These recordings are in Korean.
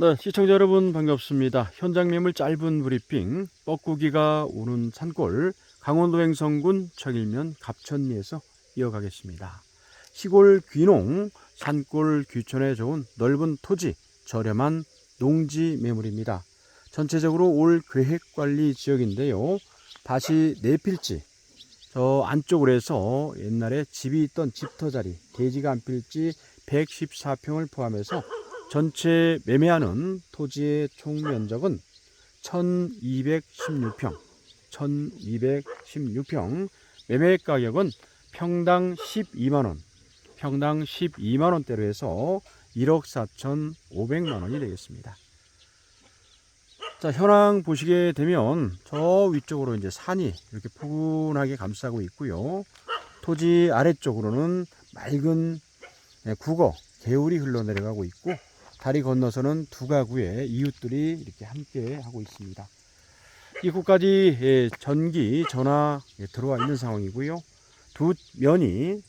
네, 시청자 여러분 반갑습니다. 현장 매물 짧은 브리핑, 뻐꾸기가 오는 산골, 강원도 횡성군 청일면 갑천리에서 이어가겠습니다. 시골 귀농, 산골 귀촌에 좋은 넓은 토지, 저렴한 농지 매물입니다. 전체적으로 올 계획관리 지역인데요. 다시 내필지, 저 안쪽으로 해서 옛날에 집이 있던 집터 자리, 돼지가 안 필지 114평을 포함해서 전체 매매하는 토지의 총 면적은 1216평, 1216평, 매매 가격은 평당 12만원, 평당 12만원대로 해서 1억 4,500만원이 되겠습니다. 자, 현황 보시게 되면 저 위쪽으로 이제 산이 이렇게 포근하게 감싸고 있고요. 토지 아래쪽으로는 맑은 예, 국어, 개울이 흘러내려가고 있고 다리 건너서는 두 가구의 이웃들이 이렇게 함께 하고 있습니다. 입구까지 예, 전기, 전화 예, 들어와 있는 상황이고요. 두 면이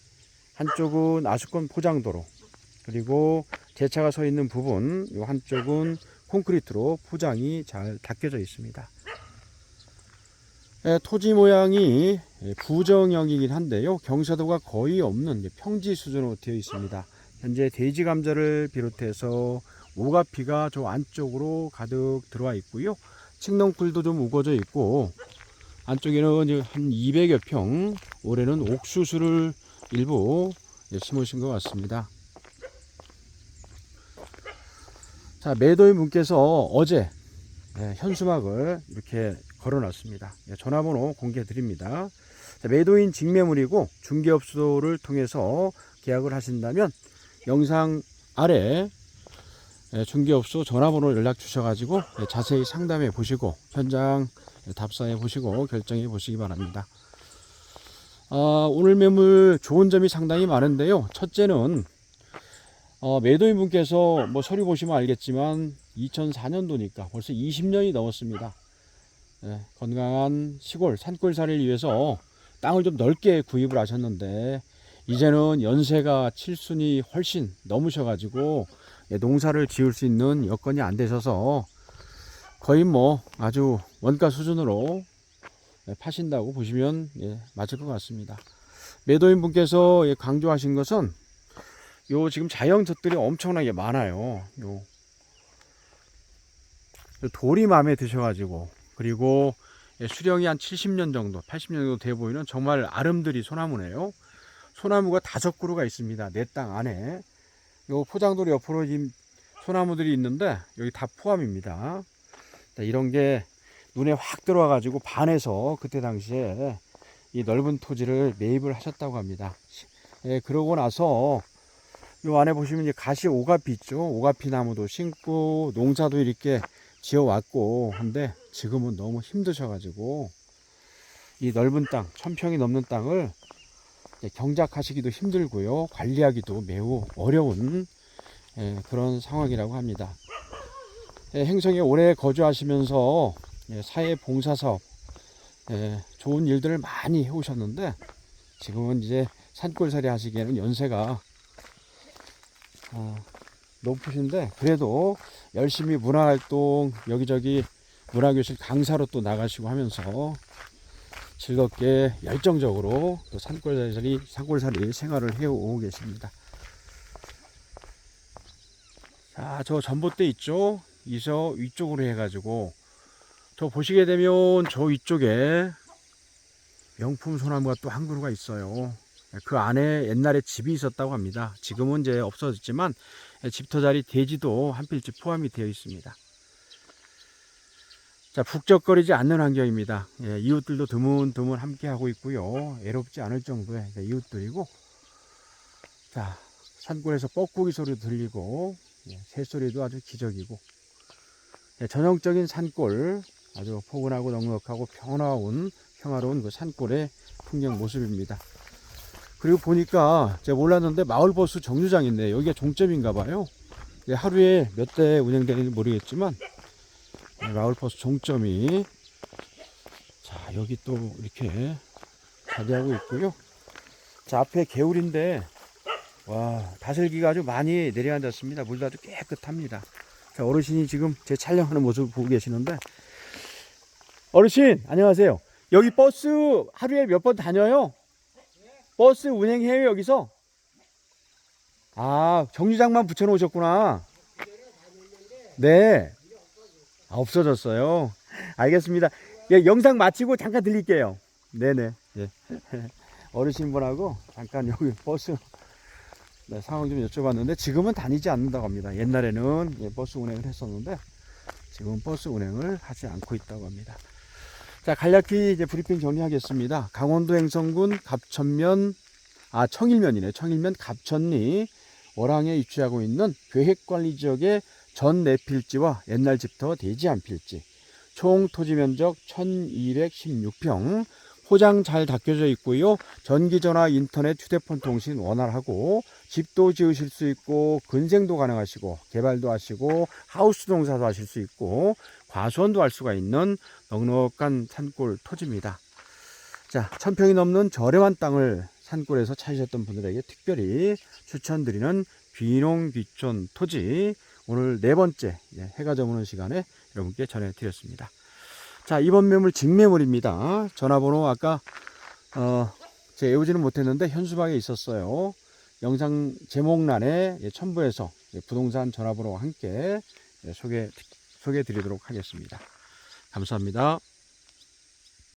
한쪽은 아수건 포장도로 그리고 제 차가 서 있는 부분 요 한쪽은 콘크리트로 포장이 잘 닦여져 있습니다. 예, 토지 모양이 예, 부정형이긴 한데요. 경사도가 거의 없는 평지 수준으로 되어 있습니다. 현재 돼지 감자를 비롯해서 오가피가 저 안쪽으로 가득 들어와 있고요. 칡넝풀도 좀 우거져 있고 안쪽에는 한 200여 평 올해는 옥수수를 일부 예, 심으신 것 같습니다. 자 매도인 분께서 어제 예, 현수막을 이렇게 걸어놨습니다. 예, 전화번호 공개 드립니다. 자, 매도인 직매물이고 중개업소를 통해서 계약을 하신다면 영상 아래 예, 중개업소 전화번호 연락 주셔가지고 예, 자세히 상담해 보시고 현장 예, 답사해 보시고 결정해 보시기 바랍니다. 아, 오늘 매물 좋은 점이 상당히 많은데요. 첫째는 어, 매도인 분께서 뭐 서류 보시면 알겠지만 2004년도니까 벌써 20년이 넘었습니다. 예, 건강한 시골 산골살이를 위해서 땅을 좀 넓게 구입을 하셨는데 이제는 연세가 칠순이 훨씬 넘으셔가지고 예, 농사를 지을 수 있는 여건이 안 되셔서 거의 뭐 아주 원가 수준으로 예, 파신다고 보시면 예, 맞을 것 같습니다. 매도인 분께서 예, 강조하신 것은 요 지금 자연젖들이 엄청나게 많아요. 요, 요 돌이 마음에 드셔가지고 그리고 예, 수령이 한 70년 정도, 80년 정도 돼 보이는 정말 아름드리 소나무네요. 소나무가 다섯 그루가 있습니다. 내 땅 안에. 요 포장도로 옆으로 지금 소나무들이 있는데 여기 다 포함입니다. 자, 이런 게 눈에 확 들어와가지고 반해서 그때 당시에 이 넓은 토지를 매입을 하셨다고 합니다. 예, 그러고 나서 요 안에 보시면 이제 가시 오가피 있죠. 오가피 나무도 심고 농사도 이렇게 지어 왔고 근데 지금은 너무 힘드셔가지고 이 넓은 땅, 천평이 넘는 땅을 경작하시기도 힘들고요. 관리하기도 매우 어려운 예, 그런 상황이라고 합니다. 예, 행성에 오래 거주하시면서 예, 사회 봉사 사업 예, 좋은 일들을 많이 해오셨는데 지금은 이제 산골살이 하시기에는 연세가 어, 높으신데 그래도 열심히 문화활동 여기저기 문화교실 강사로 또 나가시고 하면서 즐겁게 열정적으로 또 산골살이 산골살이 생활을 해오고 계십니다. 자, 저 전봇대 있죠? 이서 위쪽으로 해가지고 저 보시게 되면 저 위쪽에 명품 소나무가 또 한 그루가 있어요. 그 안에 옛날에 집이 있었다고 합니다. 지금은 이제 없어졌지만 집터 자리 대지도 한 필지 포함이 되어 있습니다. 자, 북적거리지 않는 환경입니다. 예, 이웃들도 드문드문 함께 하고 있고요. 애롭지 않을 정도의 이웃들이고, 자, 산골에서 뻐꾸기 소리도 들리고, 예, 새소리도 아주 기적이고, 예, 전형적인 산골, 아주 포근하고 넉넉하고 평화로운, 평화로운 그 산골의 풍경 모습입니다. 그리고 보니까 제가 몰랐는데 마을버스 정류장인데 여기가 종점인가 봐요. 예, 하루에 몇 대 운행되는지 모르겠지만 네, 마을버스 종점이 자 여기 또 이렇게 자리하고 있고요. 자 앞에 개울인데 와 다슬기가 아주 많이 내려앉았습니다. 물도 아주 깨끗합니다. 자, 어르신이 지금 제 촬영하는 모습을 보고 계시는데 어르신 안녕하세요. 여기 버스 하루에 몇 번 다녀요? 버스 운행해요 여기서? 아 정류장만 붙여놓으셨구나. 네. 아, 없어졌어요. 알겠습니다. 예, 영상 마치고 잠깐 들릴게요. 네네. 예. 어르신분하고 잠깐 여기 버스 네, 상황 좀 여쭤봤는데 지금은 다니지 않는다고 합니다. 옛날에는 예, 버스 운행을 했었는데 지금은 버스 운행을 하지 않고 있다고 합니다. 자, 간략히 이제 브리핑 정리하겠습니다. 강원도 행성군 갑천면, 아, 청일면이네. 청일면 갑천리 월항에 위치하고 있는 계획관리지역의 전 내필지와 옛날 집터 대지 안 필지, 총 토지 면적 1216평, 포장 잘 닦여져 있고요. 전기전화, 인터넷, 휴대폰 통신 원활하고 집도 지으실 수 있고 근생도 가능하시고 개발도 하시고 하우스 농사도 하실 수 있고 과수원도 할 수가 있는 넉넉한 산골 토지입니다. 자, 천평이 넘는 저렴한 땅을 산골에서 찾으셨던 분들에게 특별히 추천드리는 귀농 귀촌 토지 오늘 네 번째 예, 해가 저무는 시간에 여러분께 전해드렸습니다. 자, 이번 매물 직매물입니다. 전화번호 아까 어, 제 외우지는 못했는데 현수막에 있었어요. 영상 제목란에 예, 첨부해서 예, 부동산 전화번호와 함께 예, 소개 소개해 드리도록 하겠습니다. 감사합니다.